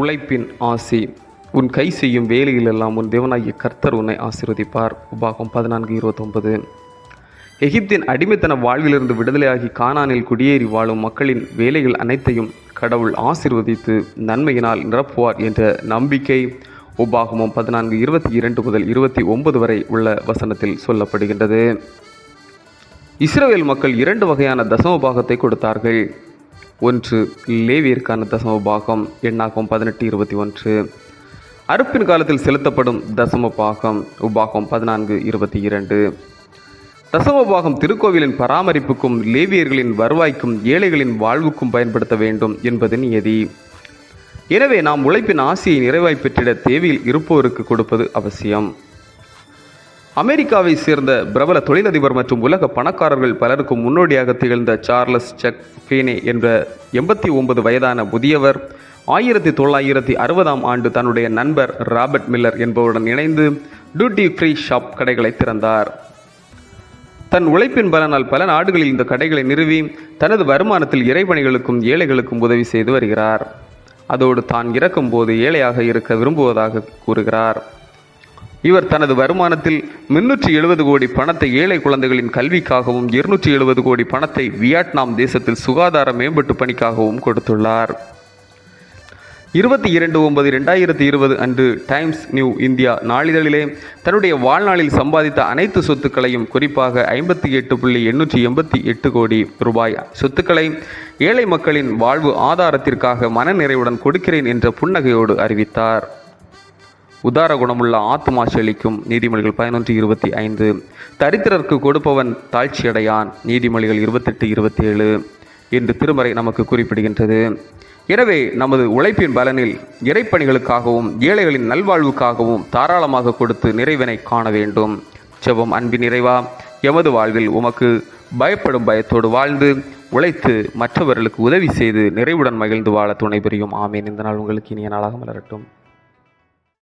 உழைப்பின் ஆசி. உன் கை செய்யும் வேலையிலெல்லாம் உன் தேவனாகிய கர்த்தர் உன்னை ஆசிர்வதிப்பார். உபாகம் பதினான்கு இருபத்தொன்பது. எகிப்தின் அடிமைத்தன வாழ்விலிருந்து விடுதலையாகி கானானில் குடியேறி வாழும் மக்களின் வேலைகள் அனைத்தையும் கடவுள் ஆசிர்வதித்து நன்மையினால் நிரப்புவார் என்ற நம்பிக்கை உபாகமும் பதினான்கு இருபத்தி இரண்டு முதல் இருபத்தி ஒன்பது வரை உள்ள வசனத்தில் சொல்லப்படுகின்றது. இஸ்ரேல் மக்கள் இரண்டு வகையான தசம பாகத்தை கொடுத்தார்கள். ஒன்று லேவியர்க்கான தசம பாகம் எண்ணாகம் பதினெட்டு இருபத்தி ஒன்று. அறுப்பின் காலத்தில் செலுத்தப்படும் தசம பாகம் உபாகம் பதினான்கு இருபத்தி இரண்டு. தசமபாகம் திருக்கோவிலின் பராமரிப்புக்கும் லேவியர்களின் வருவாய்க்கும் ஏழைகளின் வாழ்வுக்கும் பயன்படுத்த வேண்டும் என்பது நியதி. எனவே நாம் உழைப்பின் ஆசையை நிறைவாய் பெற்றிட தேவையில் இருப்போருக்கு கொடுப்பது அவசியம். அமெரிக்காவை சேர்ந்த பிரபல தொழிலதிபர் மற்றும் உலக பணக்காரர்கள் பலருக்கும் முன்னோடியாக திகழ்ந்த சார்லஸ் செக் ஃபேனே என்ற எண்பத்தி ஒன்பது வயதான முதியவர் ஆயிரத்தி தொள்ளாயிரத்தி அறுபதாம் ஆண்டு தன்னுடைய நண்பர் ராபர்ட் மில்லர் என்பவருடன் இணைந்து டியூட்டி ஃப்ரீ ஷாப் கடைகளை திறந்தார். தன் உழைப்பின் பலனால் பல நாடுகளில் இந்த கடைகளை நிறுவி தனது வருமானத்தில் இறைபணிகளுக்கும் ஏழைகளுக்கும் உதவி செய்து வருகிறார். அதோடு தான் இறக்கும்போது ஏழையாக இருக்க விரும்புவதாக கூறுகிறார். இவர் தனது வருமானத்தில் முன்னூற்றி எழுபது கோடி பணத்தை ஏழை குழந்தைகளின் கல்விக்காகவும் இருநூற்றி எழுபது கோடி பணத்தை வியட்நாம் தேசத்தில் சுகாதார மேம்பட்டு பணிக்காகவும் கொடுத்துள்ளார். இருபத்தி இரண்டு ஒன்பது ரெண்டாயிரத்தி இருபது அன்று டைம்ஸ் நியூ இந்தியா நாளிதழிலே தன்னுடைய வாழ்நாளில் சம்பாதித்த அனைத்து சொத்துக்களையும் குறிப்பாக ஐம்பத்தி எட்டு புள்ளி எண்ணூற்றி எண்பத்தி எட்டு கோடி ரூபாய் சொத்துக்களை ஏழை மக்களின் வாழ்வு ஆதாரத்திற்காக மனநிறைவுடன் கொடுக்கிறேன் என்ற புன்னகையோடு அறிவித்தார். உதார குணமுள்ள ஆத்மா செழிக்கும் நீதிமொழிகள் பதினொன்று இருபத்தி ஐந்து. தரித்திரருக்கு கொடுப்பவன் தாழ்ச்சியடையான் நீதிமொழிகள் இருபத்தெட்டு இருபத்தி ஏழு என்று திருமறை நமக்கு குறிப்பிடுகின்றது. எனவே நமது உழைப்பின் பலனில் இறைப்பணிகளுக்காகவும் ஏழைகளின் நல்வாழ்வுக்காகவும் தாராளமாக கொடுத்து நிறைவினை காண வேண்டும். செவம் அன்பின் நிறைவா எமது வாழ்வில் உமக்கு பயப்படும் பயத்தோடு வாழ்ந்து உழைத்து மற்றவர்களுக்கு உதவி செய்து நிறைவுடன் மகிழ்ந்து வாழ துணை புரியும். ஆமேன். இந்த நாள் உங்களுக்கு இனிய நாளாக மலரட்டும்.